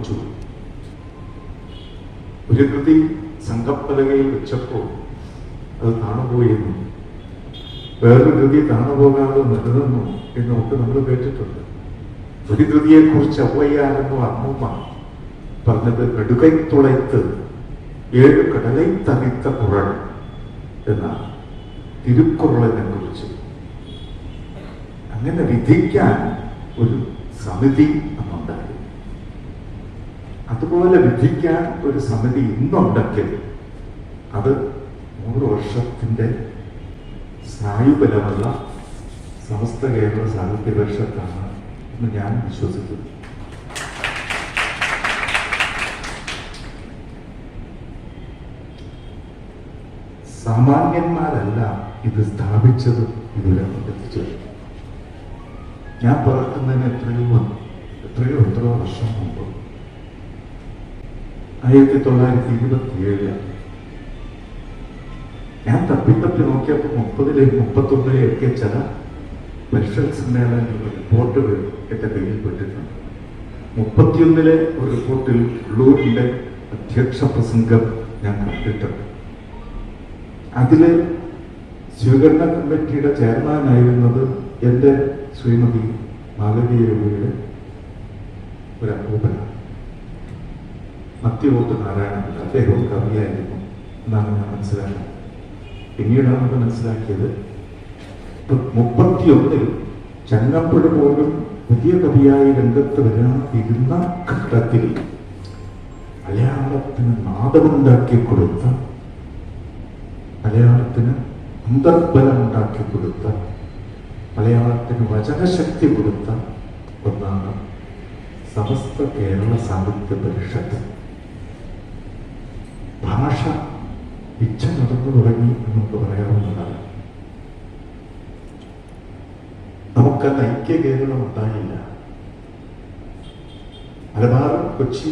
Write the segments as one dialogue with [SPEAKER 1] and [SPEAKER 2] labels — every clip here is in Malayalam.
[SPEAKER 1] ഓർമ്മിച്ചു ഒരു കൃതി സംഘപ്പലകയിൽ വെച്ചപ്പോൾ അത് താണുപോയിരുന്നു വേറൊരു കൃതി താണുപോകാതെ നിലനിന്നു എന്നൊക്കെ നമ്മൾ കേട്ടിട്ടുണ്ട്. ഒരു കൃതിയെ കുറിച്ച് അവയ്യായിരുന്നു അമ്മൂമ്മ പറഞ്ഞത് കടുകൈ തുളയ്ത്ത് ഏഴ് കടലൈ തനിത്ത കുറൾ എന്ന തിരുക്കുറളിനെ കുറിച്ച് അങ്ങനെ വിധിക്കാൻ ഒരു സമിതി അന്നുണ്ടായി അതുപോലെ വിധിക്കാൻ ഒരു സമിതി ഇന്നുണ്ടെങ്കിൽ അത് നൂറ് വർഷത്തിന്റെ സ്നായുബലമുള്ള സമസ്ത കേരള സാഹിത്യ പരിഷത്താണ് എന്ന് ഞാൻ വിശ്വസിക്കുന്നു. സാമാന്യന്മാരല്ല ഇത് സ്ഥാപിച്ചത് ഇതുവരെ എത്തിച്ചത്. ഞാൻ പറക്കുന്നതിന് എത്രയോ എത്രയോ എത്രയോ വർഷം മുമ്പ് ആയിരത്തി തൊള്ളായിരത്തി ഇരുപത്തി ഏഴിലാണ് ഞാൻ തപ്പിത്തപ്പി തപ്പി നോക്കിയപ്പോൾ മുപ്പതിലെ മുപ്പത്തൊന്നിലെയൊക്കെ ചില പരിഷത്ത് സമ്മേളനങ്ങളുടെ റിപ്പോർട്ടുകൾ എന്റെ കയ്യിൽ പെട്ടിട്ടുണ്ട്. മുപ്പത്തിയൊന്നിലെ ഒരു റിപ്പോർട്ടിൽ ഉള്ളൂരിന്റെ അധ്യക്ഷ പ്രസംഗം ഞാൻ കണ്ടിട്ടുണ്ട്. അതിൽ സ്വീകരണ കമ്മിറ്റിയുടെ ചെയർമാനായിരുന്നത് എന്റെ ശ്രീമതി മാലവിയുടെ ഒരു അപ്പൂപ്പനാണ് മധ്യവോട്ട് നാരായണൻ ഒരു കവിയായിരുന്നു എന്നാണ് ഞാൻ മനസ്സിലാക്കുന്നത്. പിന്നീടാണ് അത് മനസ്സിലാക്കിയത് മുപ്പത്തിയൊന്നിൽ ചങ്ങപ്പുഴ പോലും പുതിയ കവിയായി രംഗത്ത് വരാതിരുന്ന ഘട്ടത്തിൽ മലയാളത്തിന് നാദമുണ്ടാക്കി കൊടുത്ത മലയാളത്തിന് അന്തർബലം ഉണ്ടാക്കി കൊടുത്ത മലയാളത്തിന് വചനശക്തി കൊടുത്ത ഒന്നാണ് സമസ്ത കേരള സാഹിത്യ പരിഷത്ത് ഭാഷ ഇച്ഛ നമുക്ക് പറയാവുന്നതാണ്. നമുക്കന്ന് ഐക്യ കേരളം ഉണ്ടായില്ല മലബാർ കൊച്ചി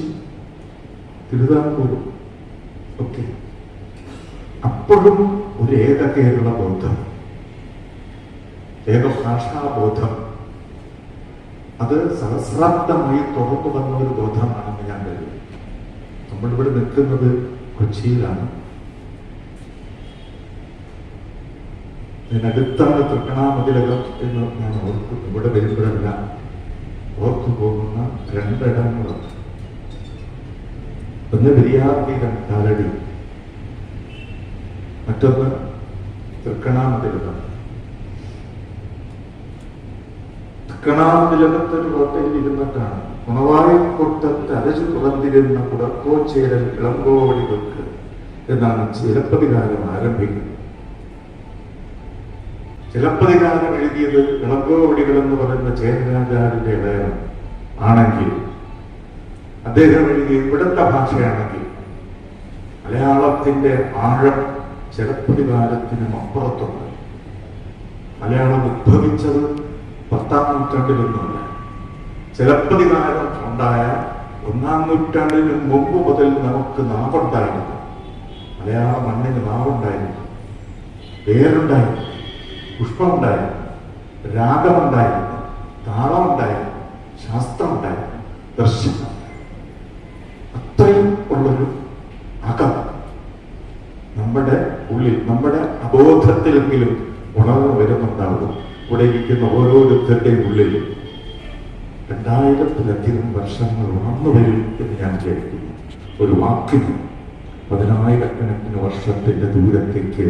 [SPEAKER 1] തിരുവിതാംകൂർ ഒക്കെ അപ്പോഴും ഒരു ഏക കേരള ബോധം ഏകഭാഷാബോധം അത് സഹസ്രാബ്ദമായി തുറന്നു വന്ന ഒരു ബോധമാണെന്ന് ഞാൻ കരുതി നമ്മളിവിടെ നിൽക്കുന്നത് കൊച്ചിയിലാണ്. ഇതിനടുത്താണ് തൃക്കണാമതിലകം എന്ന് ഞാൻ ഓർക്കും ഇവിടെ വരുമ്പോഴെല്ലാം ഓർത്തു പോകുന്ന രണ്ടിടങ്ങളാണ് ഒന്ന് പെരിയാർതീരം കാലടി മറ്റൊന്ന് തൃക്കണാമതിലകം. തൃക്കണാമതിലകത്തൊരു ഹോട്ടലിൽ ഇരുന്നിട്ടാണ്. ഉണവായിക്കൊട്ടത്ത് അരച്ചു തുറന്നിരുന്ന കുടക്കോച്ചേരൽ ഇളങ്കോവടികൾക്ക് എന്നാണ് ചിലപ്പതികാലം ആരംഭിക്കുന്നത്. ചിലപ്പതികാലം എഴുതിയത് ഇളങ്കോവടികൾ എന്ന് പറയുന്ന ചേരരാജാവിന്റെ ഇടയം ആണെങ്കിൽ അദ്ദേഹം എഴുതിയ ഇവിടുത്തെ ഭാഷയാണെങ്കിൽ മലയാളത്തിന്റെ ആഴം ചിലപ്പതികാരത്തിനും അപ്പുറത്തുണ്ട്. മലയാളം ഉദ്ഭവിച്ചത് പത്താം നൂറ്റാണ്ടിലൊന്നുമല്ല. ചിലപ്പതികാരം ഉണ്ടായ ഒന്നാം നൂറ്റാണ്ടിന് മുമ്പ് മുതൽ നമുക്ക് നാവുണ്ടായിരുന്നു. മലയാള മണ്ണിന് നാവുണ്ടായിരുന്നു. വേരുണ്ടായിരുന്നു. പുഷ്പമുണ്ടായിരുന്നു രാഗമുണ്ടായിരുന്നു താളമുണ്ടായിരുന്നു ശാസ്ത്രമുണ്ടായിരുന്നു ദർശനം അത്രയും ഉള്ളൊരു അകം നമ്മുടെ ഉള്ളിൽ നമ്മുടെ അബോധത്തിലെങ്കിലും ഉണർവ് വരുന്നുണ്ടാവും ഇവിടെ ഇരിക്കുന്ന ഓരോരുത്തരുടെയും ഉള്ളിൽ രണ്ടായിരത്തിലധികം വർഷങ്ങൾ ഉണർന്നു വരും എന്ന് ഞാൻ കേൾക്കുന്നു ഒരു വാക്കിന് പതിനായിരക്കണക്കിന് വർഷത്തിന്റെ ദൂരത്തേക്ക്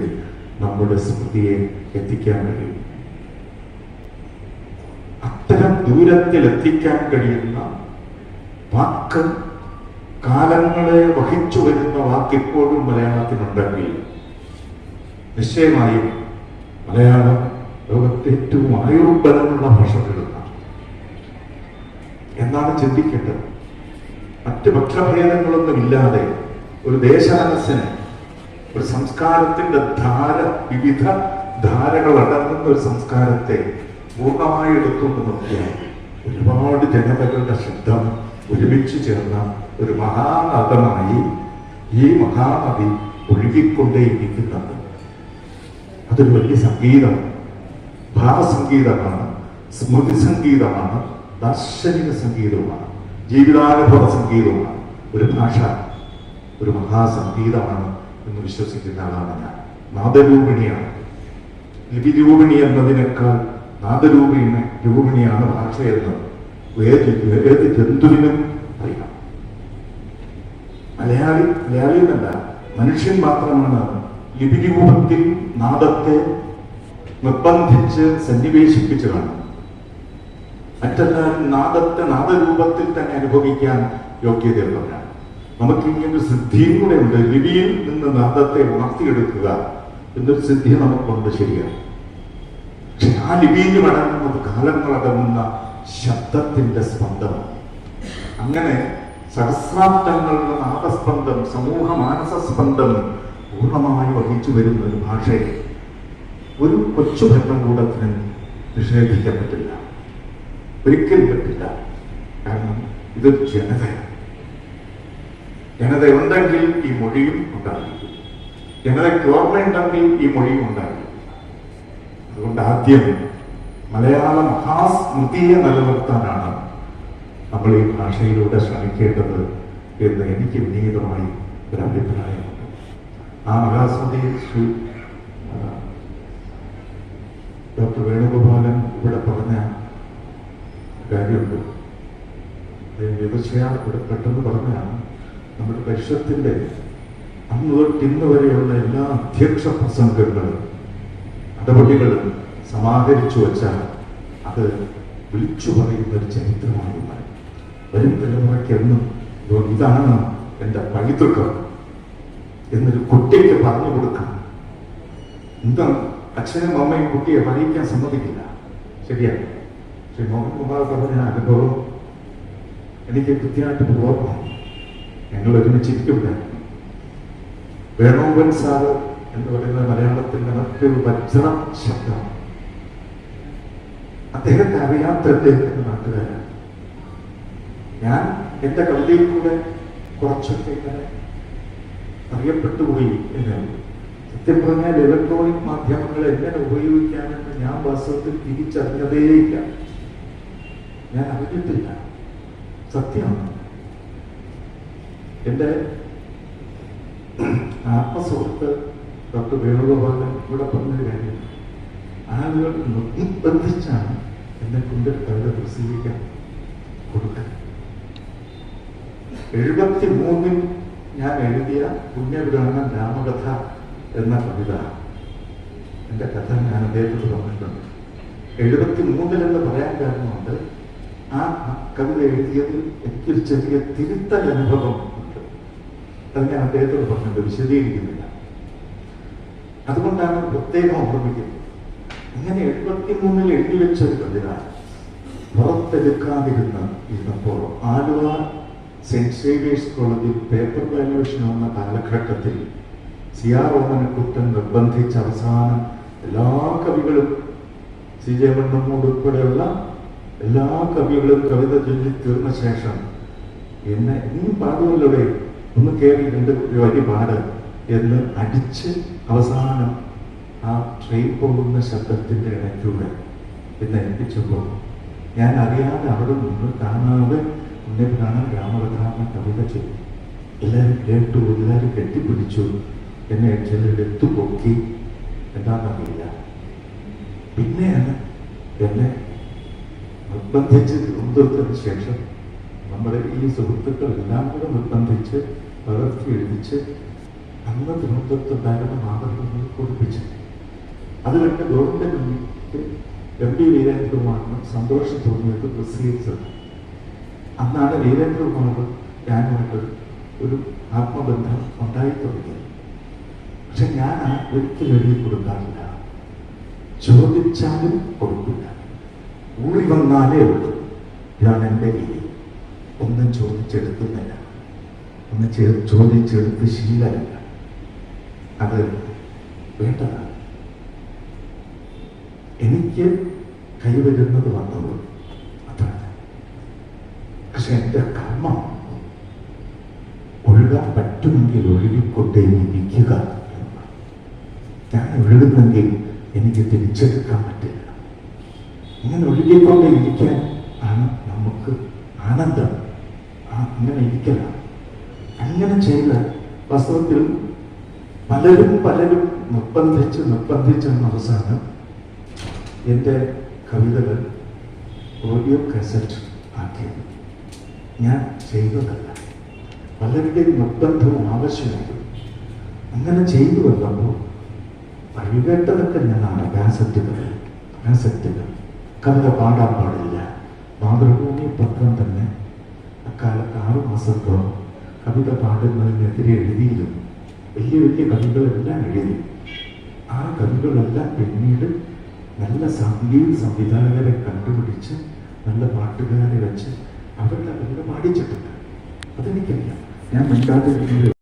[SPEAKER 1] നമ്മുടെ സ്മൃതിയെ എത്തിക്കാൻ കഴിയും. അത്തരം ദൂരത്തിൽ എത്തിക്കാൻ കഴിയുന്ന വാക്ക് കാലങ്ങളെ വഹിച്ചു വരുന്ന വാക്ക് ഇപ്പോഴും മലയാളത്തിനുണ്ടെങ്കിൽ നിശ്ചയമായും മലയാളം ലോകത്തെ ഏറ്റവും ആയുർബലമുള്ള ഭാഷകളിലൊന്നാണ്. എന്നാണ് ചിന്തിക്കേണ്ടത്. മറ്റ് പക്ഷഭേദങ്ങളൊന്നും ഇല്ലാതെ ഒരു ദേശാനസിന് ഒരു സംസ്കാരത്തിന്റെ ധാര വിവിധ ധാരകൾ അടങ്ങുന്ന ഒരു സംസ്കാരത്തെ പൂർണമായി എടുത്തുകൊണ്ട് നോക്കിയാൽ ഒരുപാട് ജനതകളുടെ ശബ്ദം ഒരുമിച്ച് ചേർന്ന ഒരു മഹാനദമായി ഈ മഹാനദി ഒഴുകിക്കൊണ്ടേയിരിക്കുന്നത്. അതൊരു വലിയ സംഗീതമാണ് ഭാവസംഗീതമാണ് സ്മൃതി സംഗീതമാണ് ദാർശനിക സംഗീതവുമാണ് ജീവിതാനുഭവ സംഗീതവുമാണ്. ഒരു ഭാഷ ഒരു മഹാസംഗീതമാണ്. എന്ന് വിശ്വസിക്കുന്ന ആളാണ് ഞാൻ നാദരൂപിണിയാണ് ലിപിരൂപിണി എന്നതിനേക്കാൾ നാദരൂപിണി രൂപിണിയാണ് ഭാഷയെന്ന് ഏത് ഏത് ജന്തുവിനും അറിയാം. മലയാളി മലയാളി എന്നല്ല മനുഷ്യൻ മാത്രമാണ് ലിപിരൂപത്തിൽ നാദത്തെ നിർബന്ധിച്ച് സന്നിവേശിപ്പിച്ച് കാണും മറ്റെല്ലാവരും നാദത്തെ നാദരൂപത്തിൽ തന്നെ അനുഭവിക്കാൻ യോഗ്യതയുള്ളവരാണ്. നമുക്ക് ഇങ്ങനെ സിദ്ധിയും കൂടെ ഉണ്ട് ലിപിയിൽ നിന്ന് നാദത്തെ ഉണർത്തിയെടുക്കുക എന്നൊരു സിദ്ധി നമുക്കുണ്ട് ശരിയാണ്. പക്ഷെ ആ ലിപിയിൽ മടങ്ങുന്നത് കാലങ്ങളടങ്ങുന്ന ശബ്ദത്തിന്റെ സ്പന്ദം അങ്ങനെ സഹസ്രാബ്ദങ്ങളുടെ നാദസ്പന്ദം സമൂഹ മാനസസ്പന്ദം പൂർണമായി വഹിച്ചു വരുന്ന ഒരു ഭാഷയെ ഒരു കൊച്ചു ഭരണകൂടത്തിന് നിഷേധിക്കാൻ പറ്റില്ല. ഒരിക്കലും പറ്റില്ല. കാരണം ഇതൊരു ജനതയാണ്. ജനതയുണ്ടെങ്കിൽ ഈ മൊഴിയും ഉണ്ടായിരിക്കും ജനതയ്ക്ക് ഓർമ്മയുണ്ടെങ്കിൽ ഈ മൊഴിയും ഉണ്ടായിരിക്കും അതുകൊണ്ട് ആദ്യം മലയാള മഹാസ്മൃതിയെ നിലനിർത്താനാണ് നമ്മൾ ഈ ഭാഷയിലൂടെ ശ്രമിക്കേണ്ടത് എന്ന് എനിക്ക് വിനീതമായി ഒരു അഭിപ്രായമുണ്ട്. ആ മഹാസ്മൃതി ഡോക്ടർ വേണുഗോപാലൻ ഇവിടെ പറഞ്ഞ കാര്യമുണ്ട്. തീർച്ചയായും ഇവിടെ പെട്ടെന്ന് പറഞ്ഞാണ് നമ്മുടെ പരിഷത്തിന്റെ അന്ന് തൊട്ട് ഇന്ന് വരെയുള്ള എല്ലാ അധ്യക്ഷ പ്രസംഗങ്ങളും നടപടികളും സമാഹരിച്ചു വച്ചാൽ അത് വിളിച്ചു പറയുന്ന ഒരു ചരിത്രമായി മാറി വരും തലമുറയ്ക്ക് എന്നും ഇതോ ഇതാണ് എന്റെ പൈതൃകം എന്നൊരു കുട്ടിക്ക് പറഞ്ഞു കൊടുക്കണം എന്താ അച്ഛനും അമ്മയും കുട്ടിയെ പറയിക്കാൻ സമ്മതിക്കില്ല? ശരിയാണ് ശ്രീ മോഹൻകുമാർ പറഞ്ഞ അനുഭവം എനിക്ക് കൃത്യമായിട്ട് ഓർമ്മ. ഞങ്ങൾ ഒരുമിച്ചിരിക്കുന്നുണ്ടായിരുന്നു വേണോവൻ സാറ് എന്ന് പറയുന്ന മലയാളത്തിന്റെ മറ്റൊരു വജ്ര ശബ്ദം. അദ്ദേഹത്തെ അറിയാത്ത അദ്ദേഹത്തിന്റെ നാട്ടുകാരാണ്. ഞാൻ എന്റെ കവിതയിൽ കൂടെ കുറച്ചൊക്കെ ഇങ്ങനെ അറിയപ്പെട്ടുപോയി ഉള്ളൂ. സത്യം പറഞ്ഞാൽ ഇലക്ട്രോണിക് മാധ്യമങ്ങൾ എങ്ങനെ ഉപയോഗിക്കാമെന്ന് ഞാൻ വാസ്തവത്തിൽ തിരിച്ചറിഞ്ഞതേയില്ല. ഞാൻ അറിഞ്ഞിട്ടില്ല. സത്യമാണ്. എന്റെ ആത്മസുഹൃത്ത് ഡോക്ടർ വേണുഗോപാലൻ ഇവിടെ പറഞ്ഞൊരു കാര്യം. ആളുകൾ നിർബന്ധിച്ചാണ് എന്നെ കൊണ്ട് കവിത പ്രസിദ്ധിക്കാൻ കൊടുക്കുക എഴുപത്തി മൂന്നിൽ ഞാൻ എഴുതിയ പുണ്യപുരാണ രാമകഥ എന്ന കവിത. എന്റെ കഥ ഞാൻ അദ്ദേഹത്തോട് പറഞ്ഞിട്ടുണ്ട്. എഴുപത്തി മൂന്നിലെന്ന് പറയാൻ കാരണമുണ്ട് ആ കവിത എഴുതിയതിൽ എനിക്കൊരു ചെറിയ തിരുത്തൽ അനുഭവം ഉണ്ട് അത് ഞാൻ അദ്ദേഹത്തോട് പറഞ്ഞത് വിശദീകരിക്കുന്നില്ല. അതുകൊണ്ടാണ് പ്രത്യേകം ഓർമ്മിക്കുന്നത്. ഇങ്ങനെ എഴുപത്തി മൂന്നിൽ എഴുതി വെച്ച ഒരു കവിത പുറത്തെടുക്കാതിരുന്ന് ഇരുന്നപ്പോൾ ആലുവ സെന്റ് സേവിയേഴ്സ് കോളേജിൽ പേപ്പർ വാല്യുവേഷൻ വന്ന കാലഘട്ടത്തിൽ സി ആർ ഓമനക്കുട്ടൻ നിർബന്ധിച്ച അവസാനം എല്ലാ കവികളും സി ജെ മണ്ണമ്മൂട് എല്ലാ കവികളും കവിത ചൊല്ലി തീർന്ന ശേഷം എന്നെ ഇനിയും പാടുമല്ലോടെ ഒന്ന് കയറി രണ്ട് വരി പാട്. എന്ന് അടിച്ച് അവസാനം ആ ട്രെയിൻ പോകുന്ന ശബ്ദത്തിന്റെ ഇടയ്ക്കൂടെ എന്നെ ഏൽപ്പിച്ചപ്പോൾ ഞാൻ അറിയാതെ അവിടെ നിന്ന് കാണാതെ പുണ്യപുരാണം രാമകഥാമ കവിത ചെയ്തു. എല്ലാവരും കേട്ടു എല്ലാവരും കെട്ടിപ്പിടിച്ചു. എന്നെ ചിലരെടുത്തു പൊക്കി. എന്താണെന്നറിയില്ല. പിന്നെയാണ് എന്നെ നിർബന്ധിച്ച് തിരുവനന്തപുരത്തിന് ശേഷം നമ്മുടെ ഈ സുഹൃത്തുക്കൾ എല്ലാം കൂടെ നിർബന്ധിച്ച് പകർത്തി എഴുതിച്ച് അന്ന് തിരുവനന്തപുരത്തുണ്ടായിരുന്ന മാതൃകകൾ കുറിപ്പിച്ചു അത് കണ്ട് ഗവൺമെന്റ് എം പി വീരേന്ദ്രകുമാറിന് സന്തോഷം തോന്നിയത് പ്രസിദ്ധീകരിച്ചത്. അന്നാണ് വീരേന്ദ്രകുമാർ ഞാനുമായിട്ട് ഒരു ആത്മബന്ധം ഉണ്ടായി തുടങ്ങിയത്. പക്ഷെ ഞാൻ ആ ഒരിക്കലും എഴുതി കൊടുക്കാറില്ല. ചോദിച്ചാലും കൊടുക്കില്ല. ഊറി വന്നാലേ ഉള്ളൂ. ഇതാണ് എന്റെ രീതി. ഒന്നും ചോദിച്ചെടുക്കുന്നില്ല. ഒന്ന് ചെ- ചോദിച്ചെടുത്ത് ശീലമല്ല. അത് വേണ്ടതാണ്. എനിക്ക് കൈവരുന്നത് വന്നത് അത്ര പക്ഷെ എന്റെ കർമ്മം ഒഴുകാൻ പറ്റുമെങ്കിൽ ഒഴുകിക്കൊണ്ടേ ഇരിക്കുക ഞാൻ ഒഴുകുന്നെങ്കിൽ എനിക്ക് തിരിച്ചെടുക്കാൻ പറ്റില്ല. ഇങ്ങനെ ഒഴുകിക്കൊണ്ടേ ഇരിക്കാൻ ആണ് നമുക്ക് ആനന്ദം. ആ- ഇങ്ങനെ ഇരിക്കണം അങ്ങനെ ചെയ്ത് വാസ്തവത്തിൽ പലരും പലരും നിർബന്ധിച്ച് നിർബന്ധിച്ചെന്ന അവസാനം എന്റെ കവിതകൾ ഓഡിയോ കാസറ്റ് ആക്കിയത് ഞാൻ ചെയ്തതല്ല. പലരുടെയും നിർബന്ധവും ആവശ്യമായിരുന്നു അങ്ങനെ ചെയ്തു വന്നപ്പോൾ വഴികേട്ടതൊക്കെ ഞാനാണ്. കാസറ്റുകൾ കാസറ്റുകൾ. കവിത പാടാൻ പാടില്ല. മാതൃഭൂമി പത്രം തന്നെ. അക്കാലത്ത് ആറു മാസത്തോളം കവിത പാടുന്നതിനെതിരെ എഴുതിയിരുന്നു വലിയ വലിയ കവികളെല്ലാം എഴുതി. ആ കവികളെല്ലാം പിന്നീട് നല്ല സംഗീത സംവിധായകരെ കണ്ടുപിടിച്ച് നല്ല പാട്ടുകാരെ വെച്ച് അവരുടെ കവിത പാടിച്ചിട്ടുണ്ട്. അതെനിക്കറിയാം. ഞാൻ മിണ്ടാതിരുന്നത്